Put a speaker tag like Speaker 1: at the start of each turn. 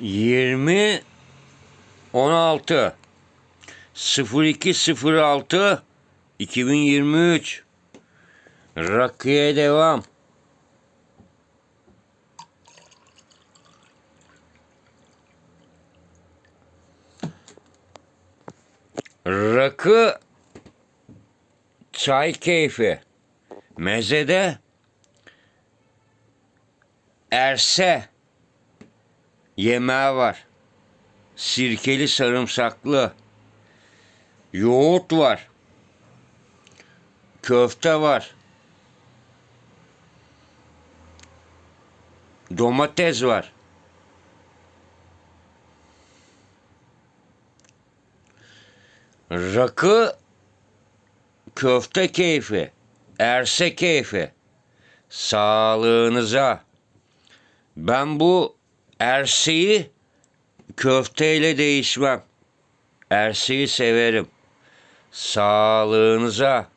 Speaker 1: 20 16 0206 2023 Rakıya devam. Rakı çay keyfi. Mezede erse yemeği var. Sirkeli sarımsaklı. Yoğurt var. Köfte var. Domates var. Rakı köfte keyfi, erse keyfi. Sağlığınıza. Ben bu erseyi köfteyle değişmem. Erseyi severim. Sağlığınıza.